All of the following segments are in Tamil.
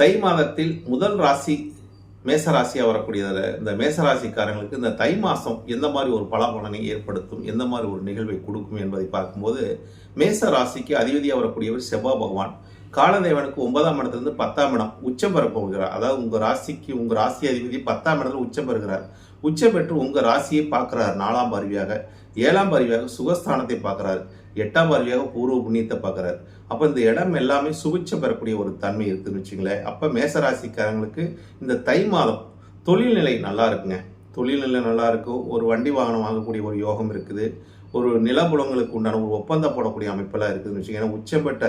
தை மாதத்தில் முதல் ராசி மேசராசியாக வரக்கூடியதில் இந்த மேச ராசிக்காரங்களுக்கு இந்த தை மாதம் எந்த மாதிரி ஒரு பலாபலனை ஏற்படுத்தும் எந்த மாதிரி ஒரு நிகழ்வை கொடுக்கும் என்பதை பார்க்கும்போது மேச ராசிக்கு அதிபதியாக வரக்கூடியவர் செவ்வாய் பகவான். காலதேவனுக்கு ஒன்பதாம் இடத்துலேருந்து பத்தாம் இடம் உச்சம் பெற போகிறார். அதாவது உங்கள் ராசிக்கு உங்கள் ராசி அதிபதி பத்தாம் இடத்துல உச்சம் பெறுகிறார். உச்சம் பெற்று உங்கள் ராசியை பார்க்குறார் நாலாம் அருவியாக ஏழாம் பார்வையாக சுகஸ்தானத்தை பார்க்குறாரு. எட்டாம் பார்வையாக பூர்வ புண்ணியத்தை பார்க்குறாரு. அப்போ இந்த இடம் எல்லாமே சுபிச்சம் பெறக்கூடிய ஒரு தன்மை இருக்குன்னு வச்சுங்களேன் அப்போ மேசராசிக்காரங்களுக்கு இந்த தை மாதம் தொழில்நிலை நல்லா இருக்குங்க. தொழில்நிலை நல்லா இருக்கும் ஒரு வண்டி வாகனம் வாங்கக்கூடிய ஒரு யோகம் இருக்குது. ஒரு நிலபுலங்களுக்கு உண்டான ஒரு ஒப்பந்தம் போடக்கூடிய அமைப்பெல்லாம் இருக்குதுன்னு வச்சுக்கோங்க. உச்சம் பெற்ற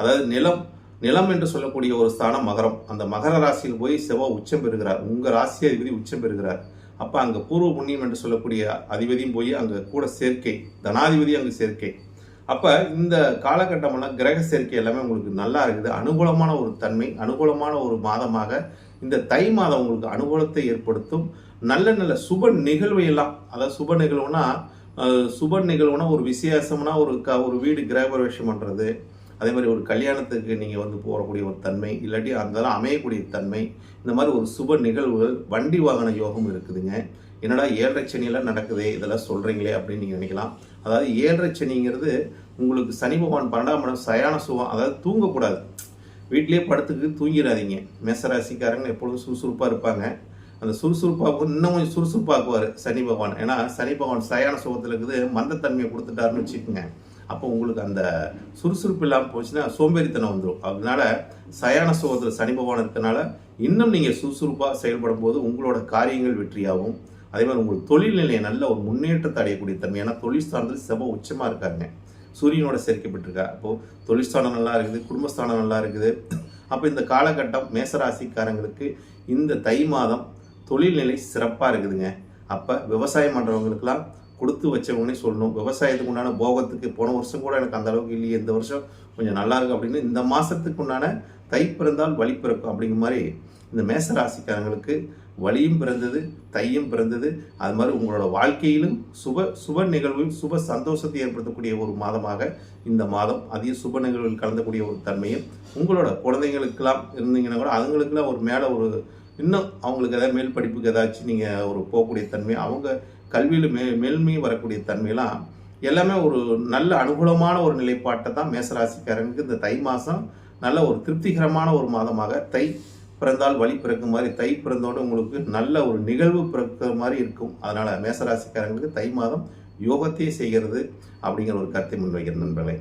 அதாவது நிலம் நிலம் என்று சொல்லக்கூடிய ஒரு ஸ்தானம் மகரம். அந்த மகர ராசியில் போய் செவ்வாய் உச்சம் பெறுகிறார். உங்கள் ராசியை அதிபதி உச்சம் பெறுகிறார். அப்போ அங்கே பூர்வ புண்ணியம் என்று சொல்லக்கூடிய அதிபதியும் போய் அங்கே கூட சேர்க்கை தனாதிபதி அங்கே சேர்க்கை. அப்போ இந்த காலகட்டமெல்லாம் கிரக சேர்க்கை எல்லாமே உங்களுக்கு நல்லா இருக்குது. அனுகூலமான ஒரு தன்மை அனுகூலமான ஒரு மாதமாக இந்த தை மாதம் உங்களுக்கு அனுகூலத்தை ஏற்படுத்தும். நல்ல நல்ல சுப நிகழ்வு எல்லாம் அதாவது சுப நிகழ்வுனா சுப நிகழ்வுனா ஒரு விசேஷம்னா ஒரு க ஒரு வீடு கிரகபிரவேசம் பண்ணுறது அதே மாதிரி ஒரு கல்யாணத்துக்கு நீங்கள் வந்து போகக்கூடிய ஒரு தன்மை இல்லாட்டி அதெல்லாம் அமையக்கூடிய தன்மை இந்த மாதிரி ஒரு சுப நிகழ்வுகள் வண்டி வாகன யோகம் இருக்குதுங்க. என்னடா ஏழரை சனியெல்லாம் நடக்குதே இதெல்லாம் சொல்கிறீங்களே அப்படின்னு நீங்கள் நினைக்கலாம். அதாவது ஏழரை சனிங்கிறது உங்களுக்கு சனி பகவான் பன்னெண்டாம் இடம் சயான சுகம் அதாவது தூங்கக்கூடாது. வீட்டிலேயே படுத்துக்கு தூங்கிடாதீங்க. மேசராசிக்காரங்க எப்பொழுதும் சுறுசுறுப்பாக இருப்பாங்க. அந்த சுறுசுறுப்பாக இன்னும் கொஞ்சம் சுறுசுறுப்பாக்குவார் சனி பகவான். ஏன்னா சனி பகவான் சயான சுகத்தில் இருக்குது மந்தத்தன்மையை கொடுத்துட்டாருன்னு வச்சுக்கோங்க. அப்போ உங்களுக்கு அந்த சுறுசுறுப்பு இல்லாமல் போச்சுன்னா சோம்பேறித்தனம் வந்துடும் அதனால சயான சோகத்தில் சனி பகவான் இருக்கனால இன்னும் நீங்கள் சுறுசுறுப்பாக செயல்படும் போது உங்களோட காரியங்கள் வெற்றியாகும். அதே மாதிரி உங்களுக்கு தொழில் நிலையை நல்ல ஒரு முன்னேற்றத்தை அடையக்கூடிய தன்மை. ஏன்னா தொழில் ஸ்தானத்தில் செவ்வ உச்சமாக இருக்காங்க சூரியனோட சேர்க்கப்பட்டிருக்கா அப்போது தொழிற்சாலம் நல்லா இருக்குது குடும்பஸ்தானம் நல்லா இருக்குது. அப்போ இந்த காலகட்டம் மேசராசிக்காரங்களுக்கு இந்த தை மாதம் தொழில்நிலை சிறப்பாக இருக்குதுங்க. அப்போ விவசாயம் பண்ணுறவங்களுக்கெல்லாம் கொடுத்து வச்சவங்கன்னே சொல்லணும். விவசாயத்துக்கு உண்டான போகத்துக்கு போன வருஷம் கூட எனக்கு அந்த அளவுக்கு இல்லையே இந்த வருஷம் கொஞ்சம் நல்லா இருக்கு அப்படின்னு இந்த மாதத்துக்கு உண்டான தை பிறந்தால் வழி பிறக்கும் அப்படிங்கிற மாதிரி இந்த மேச ராசிக்காரங்களுக்கு வழியும் பிறந்தது தையும் பிறந்தது. அது மாதிரி உங்களோட வாழ்க்கையிலும் சுப சுப நிகழ்வும் சுப சந்தோஷத்தை ஏற்படுத்தக்கூடிய ஒரு மாதமாக இந்த மாதம் அதிக சுப நிகழ்வில் கலந்தக்கூடிய ஒரு தன்மையும் உங்களோட குழந்தைங்களுக்கெல்லாம் இருந்தீங்கன்னா கூட அதுங்களுக்கெல்லாம் ஒரு மேலே ஒரு இன்னும் அவங்களுக்கு ஏதாவது மேல் படிப்புக்கு ஏதாச்சும் நீங்கள் ஒரு போகக்கூடிய தன்மை அவங்க கல்வியில் மே மேல்மை வரக்கூடிய தன்மையெல்லாம் எல்லாமே ஒரு நல்ல அனுகூலமான ஒரு நிலைப்பாட்டை தான் மேசராசிக்காரங்களுக்கு இந்த தை மாதம் நல்ல ஒரு திருப்திகரமான ஒரு மாதமாக தை பிறந்தால் வழி பிறக்கும் மாதிரி தை பிறந்தோடு உங்களுக்கு நல்ல ஒரு நிகழ்வு பிறக்கிற மாதிரி இருக்கும். அதனால் மேசராசிக்காரங்களுக்கு தை மாதம் யோகத்தையே செய்கிறது அப்படிங்கிற ஒரு கருத்தை முன்வைக்கிற நண்பர்களே.